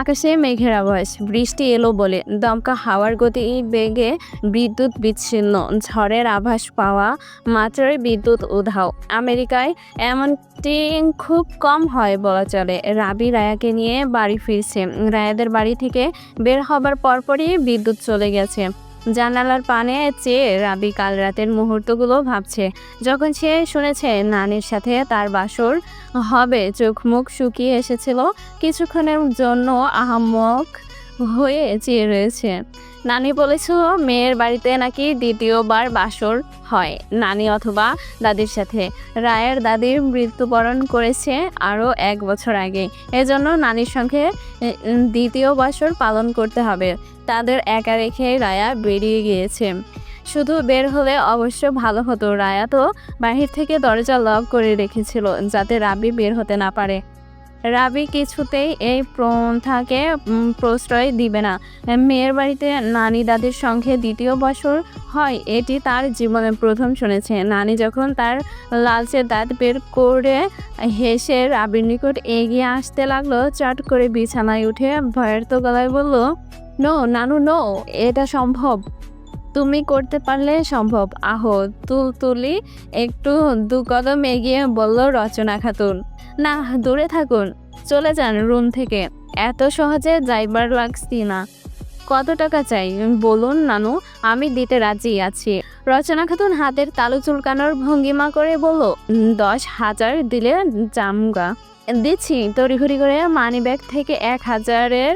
আকাশে মেঘের আভাস, বৃষ্টি এলো বলে দমকা হাওয়ার গতি বেগে বিদ্যুৎ বিচ্ছিন্ন, ঝড়ের আভাস পাওয়া মাত্রই বিদ্যুৎ উধাও। আমেরিকায় এমনটি খুব কম হয় বলা চলে। রাবি রায়াকে নিয়ে বাড়ি ফিরছে। রায়াদের বাড়ি থেকে বের হবার পরপরই বিদ্যুৎ চলে গেছে। জানালার পানে চেয়ে রাবি কাল রাতের মুহূর্তগুলো ভাবছে। যখন সে শুনেছে নানির সাথে তার বাসর হবে, চোখ মুখ শুকিয়ে এসেছিল, কিছুক্ষণের জন্য আহাম্মক হয়ে চেয়ে রয়েছে। নানি বলেছিল মেয়ের বাড়িতে নাকি দ্বিতীয়বার বাসর হয়, নানি অথবা দাদির সাথে। রায়ের দাদির মৃত্যুবরণ করেছে আরও এক বছর আগে। এজন্য নানির সঙ্গে দ্বিতীয় বাসর পালন করতে হবে। তাদের একা রেখে রায়া বেরিয়ে গিয়েছে। শুধু বের হলে অবশ্য ভালো হতো। রায়া তো বাহির থেকে দরজা লক করে রেখেছিল, যাতে রাবি বের হতে না পারে। রাবি কিছুতেই এই প্রথাকে প্রশ্রয় দিবে না। মেয়ের বাড়িতে নানি দাদির সঙ্গে দ্বিতীয় বছর হয়, এটি তার জীবনে প্রথম শুনেছে। নানি যখন তার লালচে দাঁত বের করে হেসে রাবির নিকট এগিয়ে আসতে লাগল, চট করে বিছানায় উঠে ভয়ের তো গলায় বলল, নো, নানু, নো, এটা সম্ভব। তুমি করতে পারলে সম্ভব। আহো তুল তুলি একটু দু কদম এগিয়ে বলল রচনা খাতুন, না, দূরে থাকুন। চলে যান রুম থেকে। এত সহজে যাইবার লাগছি না। কত টাকা চাই? বলুন, নানু, আমি দিতে রাজি আছি। রচনা খাতুন হাতের তালু চুলকানোর ভঙ্গিমা করে বলল, দশ হাজার দিলে জামগা দিচ্ছি। তড়িঘড়ি করে মানি ব্যাগ থেকে এক হাজারের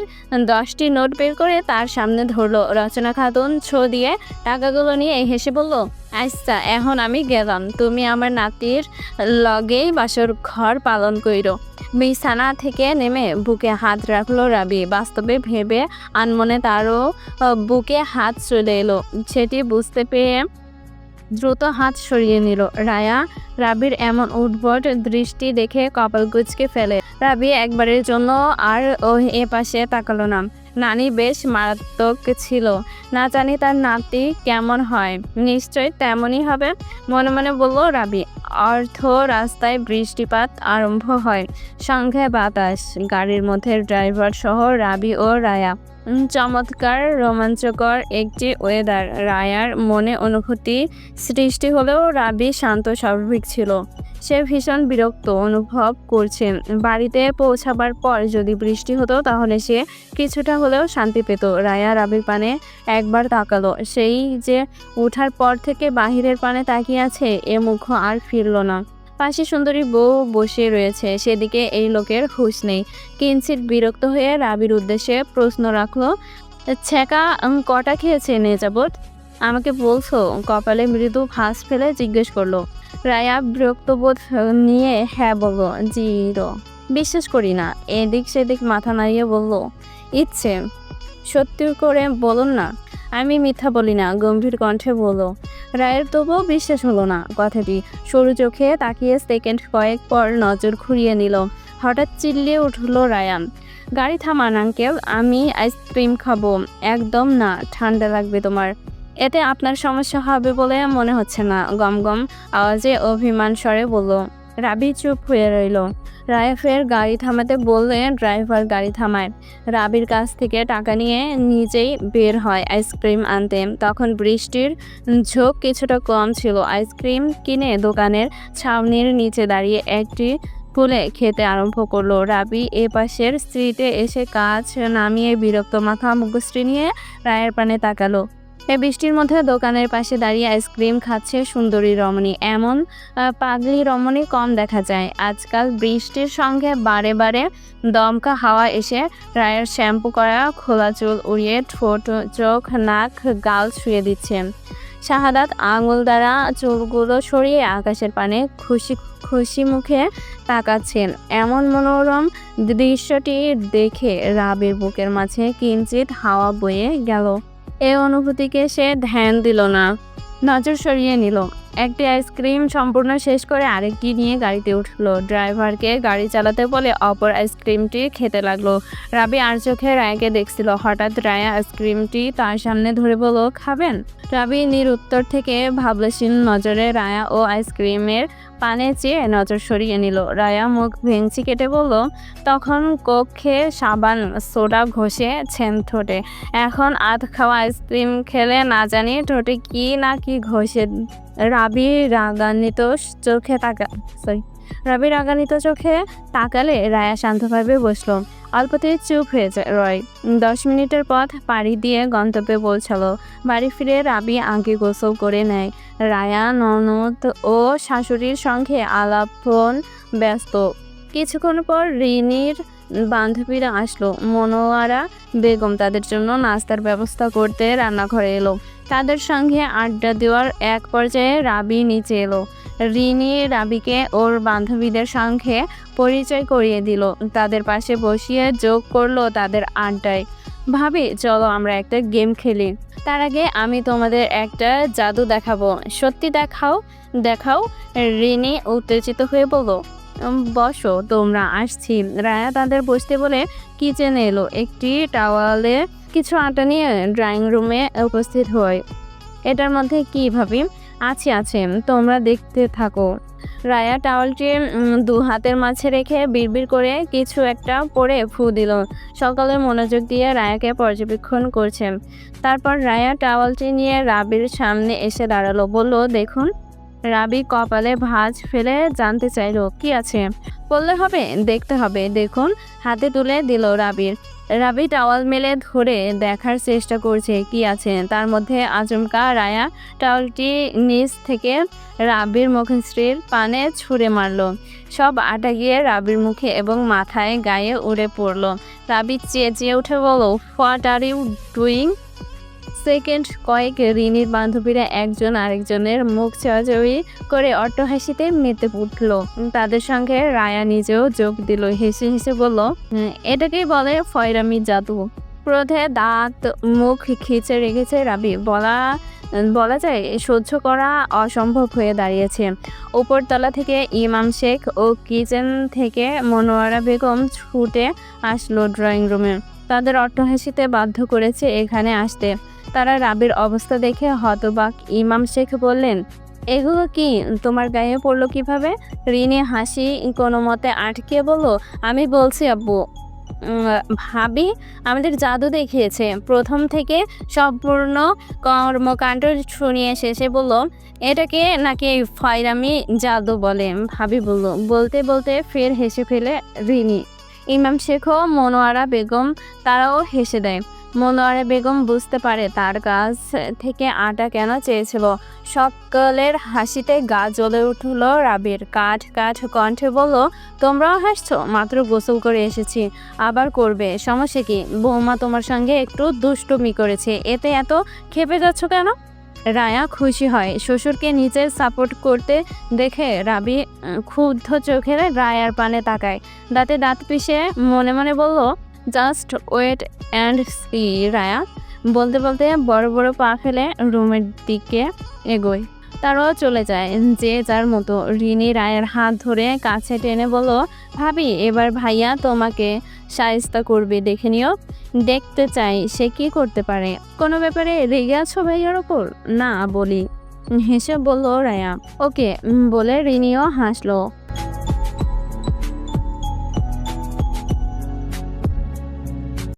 দশটি নোট বের করে তার সামনে ধরলো। রচনা খাতুন ছো দিয়ে টাকাগুলো নিয়ে হেসে বলল আচ্ছা এখন আমি গেলাম। তুমি আমার নাতির লগেই বাসর ঘর পালন কইরো। বিছানা থেকে নেমে বুকে হাত রাখল রাবি। বাস্তবে ভেবে আনমনে তারও বুকে হাত চলে এলো। সেটি বুঝতে পেরে দ্রুত হাত সরিয়ে নিল। রায়া রাবির এমন উদ্ভট দৃষ্টি দেখে কপাল কুচকে ফেলে। রাবি একবারের জন্য আর ও এ পাশে তাকালো না। নানি বেশ মারাত্মক ছিল। না জানি তার নাতি কেমন হয়। নিশ্চয় তেমনই হবে, মনে মনে বলল রাবি। অর্থ রাস্তায় বৃষ্টিপাত আরম্ভ হয়। সঙ্গে বাতাস, গাড়ির মধ্যে ড্রাইভার সহ রাবি ও রায়া। চমৎকার, রোমাঞ্চকর একটি ওয়েদার রায়ার মনে অনুভূতি সৃষ্টি হলেও রাবি শান্ত, স্বাভাবিক ছিল। সে ভীষণ বিরক্ত অনুভব করছে বাড়িতে পৌঁছাবার পর যদি বৃষ্টি হতো তাহলে সে কিছুটা হলেও শান্তি পেত। রায়া রাবির পানে একবার তাকালো। সেই যে ওঠার পর থেকে বাহিরের পানে তাকিয়ে আছে, এ মুখ আর ফিরল না। পাশে সুন্দরী বউ বসে রয়েছে, সেদিকে এই লোকের হুঁশ নেই। কিঞ্চিত বিরক্ত হয়ে রাবির উদ্দেশ্যে প্রশ্ন রাখল ছেকা কটা খেয়েছে নে যাবত আমাকে বলছো? কপালে মৃদু ফাঁস ফেলে জিজ্ঞেস করল। রায়া বিরক্তবোধ নিয়ে হ্যাঁ বলল, জিরো। বিশ্বাস করি না। এদিক সেদিক মাথা নাড়িয়ে বলল, ইচ্ছে। সত্যি করে বলুন না। আমি মিথ্যা বলি না, গম্ভীর কণ্ঠে বলল রায়ের তবুও বিশ্বাস হলো না কথাটি। সরু চোখে তাকিয়ে সেকেন্ড কয়েক পর নজর ঘুরিয়ে নিল। হঠাৎ চিল্লিয়ে উঠল রায়ান। গাড়ি থামান আঙ্কেল আমি আইসক্রিম খাব। একদম না, ঠান্ডা লাগবে তোমার। এতে আপনার সমস্যা হবে বলে মনে হচ্ছে না। গম গম আওয়াজে অভিমান স্বরে বলল রাবি চুপ হয়ে রইল। রায়া ফের গাড়ি থামাতে বললে ড্রাইভার গাড়ি থামায়। রাবির কাছ থেকে টাকা নিয়ে নিজেই বের হয় আইসক্রিম আনতে। তখন বৃষ্টির ঝোঁক কিছুটা কম ছিল। আইসক্রিম কিনে দোকানের ছাউনির নিচে দাঁড়িয়ে একটি খুলে খেতে আরম্ভ করল। রাবি এ পাশের স্ত্রীতে এসে কাজ নামিয়ে বিরক্ত মাথা মুখশ্রী নিয়ে রায়ের পানে তাকালো। এ বৃষ্টির মধ্যে দোকানের পাশে দাঁড়িয়ে আইসক্রিম খাচ্ছে সুন্দরী রমণী। এমন পাগলি রমণী কম দেখা যায়। আজকাল বৃষ্টির সঙ্গে বারে বারে দমকা হাওয়া এসে রায়ের শ্যাম্পু করা, খোলা চুল উড়িয়ে ঠোঁট, চোখ, নাক, গাল শুয়ে দিচ্ছে। শাহাদাত আঙুল দ্বারা চুলগুলো সরিয়ে আকাশের পানে খুশি খুশি মুখে তাকাচ্ছেন এমন মনোরম দৃশ্যটি দেখে রাবের বুকের মাঝে কিঞ্চিত হাওয়া বয়ে গেল। এ অনুভূতিকে সে ধ্যান দিল না নজর সরিয়ে নিল। একটি আইসক্রিম সম্পূর্ণ শেষ করে আরেকটি নিয়ে গাড়িতে উঠল। ড্রাইভারকে গাড়ি চালাতে বলে অপর আইসক্রিমটি খেতে লাগল। রাবি আর চোখে রায়াকে দেখছিল। হঠাৎ রায়া আইসক্রিমটি তার সামনে ধরে বলল, খাবেন? রাবি নির উত্তর থেকে ভাবলেশীল নজরে রায়া ও আইসক্রিমের পানে চেয়ে নজর সরিয়ে নিল। রায়া মুখ ভেঙচি কেটে বলল, তখন কক্ষে সাবান, সোডা ঘষে ছেন ঠোঁটে। এখন আধ খাওয়া আইসক্রিম খেলে না জানি ঠোঁটে কি না কি ঘষে রাবি রাগান্বিত চোখে তাকা সরি রাবি রাগান্বিত চোখে তাকালে রায়া শান্তভাবে বসল। অল্পতেই চুপ হয়ে যায় রয়। দশ মিনিটের পথ পাড়ি দিয়ে গন্তব্যে পৌঁছালো। বাড়ি ফিরে রাবি আগে গোসল করে নেয়। রায়া, ননদ ও শাশুড়ির সঙ্গে আলাপন ব্যস্ত। কিছুক্ষণ পর রিনির বান্ধবীরা আসলো। মনোয়ারা বেগম তাদের জন্য নাস্তার ব্যবস্থা করতে রান্নাঘরে এলো। তাদের সঙ্গে আড্ডা দেওয়ার এক পর্যায়ে রাবি নিচে এলো। রিনি রাবিকে ওর বান্ধবীদের সঙ্গে পরিচয় করিয়ে দিল। তাদের পাশে বসিয়ে যোগ করল তাদের আড্ডায়। ভাবি চলো আমরা একটা গেম খেলি। তার আগে আমি তোমাদের একটা জাদু দেখাবো। সত্যি দেখাও দেখাও। রিনি উত্তেজিত হয়ে "উম, বসো, তোমরা, আসছি। রায়া তাদের বসতে বলে কিচেনে এলো। একটি টাওয়ালে কিছু আটা নিয়ে ড্রয়িং রুমে উপস্থিত হয়। এটার মধ্যে কি ভাবি? আছে আছে, তোমরা দেখতে থাকো। রায়া টাওয়ালটি দু হাতের মাঝে রেখে বিড়বিড় করে কিছু একটা পরে ফু দিল। সকালে মনোযোগ দিয়ে রায়াকে পর্যবেক্ষণ করছে। তারপর রায়া টাওয়ালটি নিয়ে রাবির সামনে এসে দাঁড়াল। বলল, দেখুন রাবি কপালে ভাঁজ ফেলে জানতে চাইলো, কি আছে? বললে হবে, দেখতে হবে, দেখুন। হাতে তুলে দিল রাবির। রাবি টাওয়াল মেলে ধরে দেখার চেষ্টা করছে, কি আছে? তার মধ্যে আচমকা রায়া টাওয়ালটি নিচ থেকে রাবির মুখশ্রীর পানে ছুঁড়ে মারল। সব আটা গিয়ে রাবির মুখে এবং মাথায় গায়ে উড়ে পড়ল। রাবি চেঁচিয়ে উঠে বলো what are you doing second কয়েক রিনির বান্ধবীরা একজন আরেকজনের মুখ চাওয়াচাওয়ি করে অট্টহাসিতে মেতে উঠল। তাদের সঙ্গে রায়া নিজেও যোগ দিল, হেসে হেসে বলল এটাকেই বলে ফয়রামি জাদু। ক্রোধে দাঁত, মুখ খিচে রেখেছে রাবি। বলা বলা যায়, সহ্য করা অসম্ভব হয়ে দাঁড়িয়েছে। উপরতলা থেকে ইমাম শেখ ও কিচেন থেকে মনোয়ারা বেগম ছুটে আসলো ড্রয়িং রুমে। তাদের অট্টহাসিতে বাধ্য করেছে এখানে আসতে। তারা রাবির অবস্থা দেখে হতবাক। ইমাম শেখ বললেন, এগুলো কি? তোমার গায়ে পড়ল কীভাবে? রিনি হাসি কোনো মতে আটকে বলল আমি বলছি, আব্বু ভাবি আমাদের জাদু দেখিয়েছে। প্রথম থেকে সম্পূর্ণ কর্মকাণ্ড শুনিয়ে শেষে বলল, এটাকে নাকি ফয়রামি জাদু বলে? ভাবি বলল, বলতে বলতে ফের হেসে ফেলে রিনি ইমাম শেখ মনোয়ারা বেগম তারাও হেসে দেয়। মনোয়ারা বেগম বুঝতে পারে তার কাছ থেকে আটা কেন চেয়েছিল। সকলের হাসিতে গা জ্বলে উঠল রাবির। কাঠ কাঠ কণ্ঠে বলল, তোমরাও হাসছো? মাত্র গোসল করে এসেছি। আবার করবে? সমস্যা কি? বৌমা তোমার সঙ্গে একটু দুষ্টুমি করেছে। এতে এত খেপে যাচ্ছ কেন? রায়া খুশি হয়। শ্বশুরকে নিচে সাপোর্ট করতে দেখে রাবি ক্ষুব্ধ চোখে রায়ার পানে তাকায়। দাঁতে দাঁত পিষে মনে মনে বলল just wait and see, Raya. বলতে বলতে বড় বড় পা ফেলে রুমের দিকে এগোয়। তারাও চলে যায়। যে যার মতো রিনি রায়ের হাত ধরে কাছে টেনে বলল, ভাবি, এবার ভাইয়া তোমাকে সায়স্তা করবে, দেখে নিও। দেখতে চাই সে কি করতে পারে। কোনো ব্যাপারে রেগে আছো ভাইয়ার ওপর? না, বলি। হেসে বলল রায়া। ওকে, বলে রিনিও হাসলো।